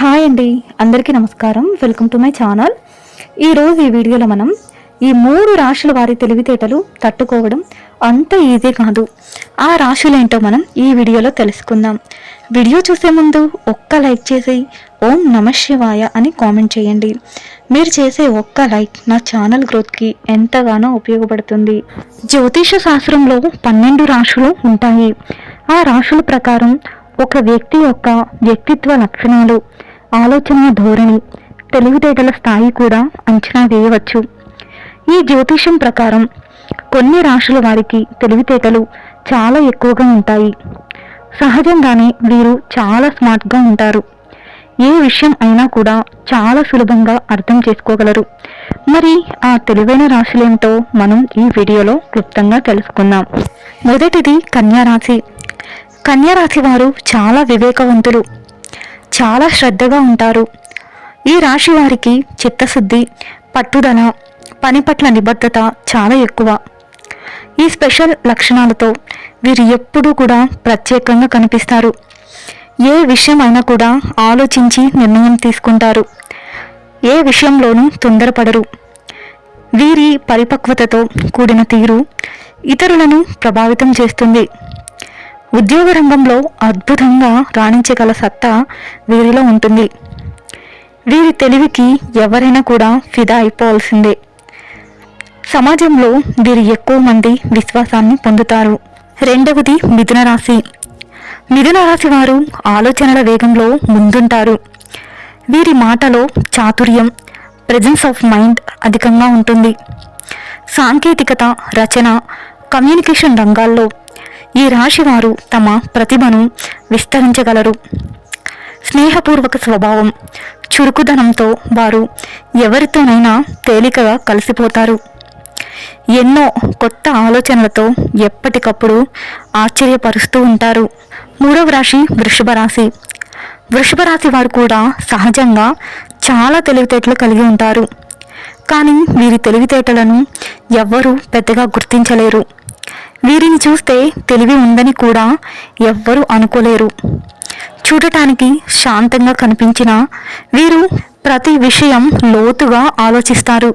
Hi అండి అందరికీ నమస్కారం. వెల్కమ్ టు మై ఛానల్ ఈరోజు ఈ వీడియోలో మనం ఈ మూడు రాశుల వారి తెలివితేటలు తట్టుకోవడం అంత ఈజీ కాదు. ఆ రాశులేంటో మనం ఈ వీడియోలో తెలుసుకుందాం. వీడియో చూసే ముందు ఒక్క లైక్ చేసి ఓం నమ శివాయ అని కామెంట్ చేయండి. మీరు చేసే ఒక్క లైక్ నా ఛానల్ గ్రోత్కి ఎంతగానో ఉపయోగపడుతుంది. జ్యోతిష శాస్త్రంలో పన్నెండు రాశులు ఉంటాయి. ఆ రాశుల ప్రకారం ఒక వ్యక్తి యొక్క వ్యక్తిత్వ లక్షణాలు ఆలోచన ధోరణి. తెలివితేటల స్థాయి కూడా అంచనా వేయవచ్చు. ఈ జ్యోతిషం ప్రకారం కొన్ని రాశుల వారికి తెలివితేటలు చాలా ఎక్కువగా ఉంటాయి. సహజంగానే వీరు చాలా స్మార్ట్గా ఉంటారు. ఏ విషయం అయినా కూడా చాలా సులభంగా అర్థం చేసుకోగలరు. మరి ఆ తెలివైన రాశులేమిటో మనం ఈ వీడియోలో క్లుప్తంగా తెలుసుకుందాం. మొదటిది కన్యారాశి. కన్యారాశి వారు చాలా వివేకవంతులు. చాలా శ్రద్ధగా ఉంటారు. ఈ రాశి వారికి చిత్తశుద్ధి పట్టుదల పని పట్ల నిబద్ధత చాలా ఎక్కువ. ఈ స్పెషల్ లక్షణాలతో వీరు ఎప్పుడూ కూడా ప్రత్యేకంగా కనిపిస్తారు. ఏ విషయం అయినా కూడా ఆలోచించి నిర్ణయం తీసుకుంటారు. ఏ విషయంలోనూ తొందరపడరు. వీరి పరిపక్వతతో కూడిన తీరు ఇతరులను ప్రభావితం చేస్తుంది. ఉద్యోగ రంగంలో అద్భుతంగా రాణించగల సత్తా వీరిలో ఉంటుంది. వీరి తెలివికి ఎవరైనా కూడా ఫిదా అయిపోవాల్సిందే. సమాజంలో వీరు ఎక్కువ మంది విశ్వాసాన్ని పొందుతారు. రెండవది మిథున రాశి. మిథున రాశి వారు ఆలోచనల వేగంలో ముందుంటారు. వీరి మాటలో చాతుర్యం ప్రెజెన్స్ ఆఫ్ మైండ్ అధికంగా ఉంటుంది. సాంకేతికత రచన కమ్యూనికేషన్ రంగాల్లో ఈ రాశి వారు తమ ప్రతిభను విస్తరించగలరు. స్నేహపూర్వక స్వభావం చురుకుదనంతో వారు ఎవరితోనైనా తేలికగా కలిసిపోతారు. ఎన్నో కొత్త ఆలోచనలతో ఎప్పటికప్పుడు ఆశ్చర్యపరుస్తూ ఉంటారు. మూడవ రాశి వృషభ రాశి. వృషభ రాశి వారు కూడా సహజంగా చాలా తెలివితేటలు కలిగి ఉంటారు. కానీ వీరి తెలివితేటలను ఎవ్వరూ పెద్దగా గుర్తించలేరు. వీరిని చూస్తే తెలివి ఉందని కూడా ఎవ్వరూ అనుకోలేరు. చూడటానికి శాంతంగా కనిపించిన వీరు ప్రతి విషయం లోతుగా ఆలోచిస్తారు.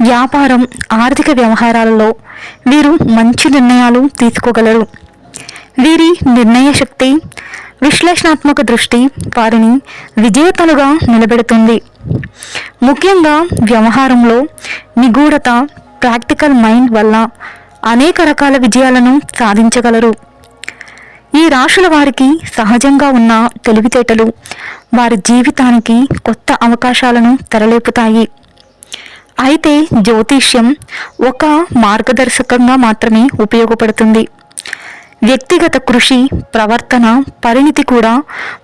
వ్యాపారం ఆర్థిక వ్యవహారాలలో వీరు మంచి నిర్ణయాలు తీసుకోగలరు. వీరి నిర్ణయ శక్తి విశ్లేషణాత్మక దృష్టి వారిని విజేతలుగా నిలబెడుతుంది. ముఖ్యంగా వ్యవహారంలో నిగూఢత ప్రాక్టికల్ మైండ్ వల్ల అనేక రకాల విజయాలను సాధించగలరు. ఈ రాశుల వారికి సహజంగా ఉన్న తెలివితేటలు వారి జీవితానికి కొత్త అవకాశాలను తెరలేపుతాయి. అయితే జ్యోతిష్యం ఒక మార్గదర్శకంగా మాత్రమే ఉపయోగపడుతుంది. వ్యక్తిగత కృషి ప్రవర్తన పరిణితి కూడా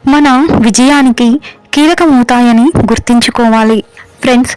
మన విజయానికి కీలకమవుతాయని గుర్తుంచుకోవాలి. ఫ్రెండ్స్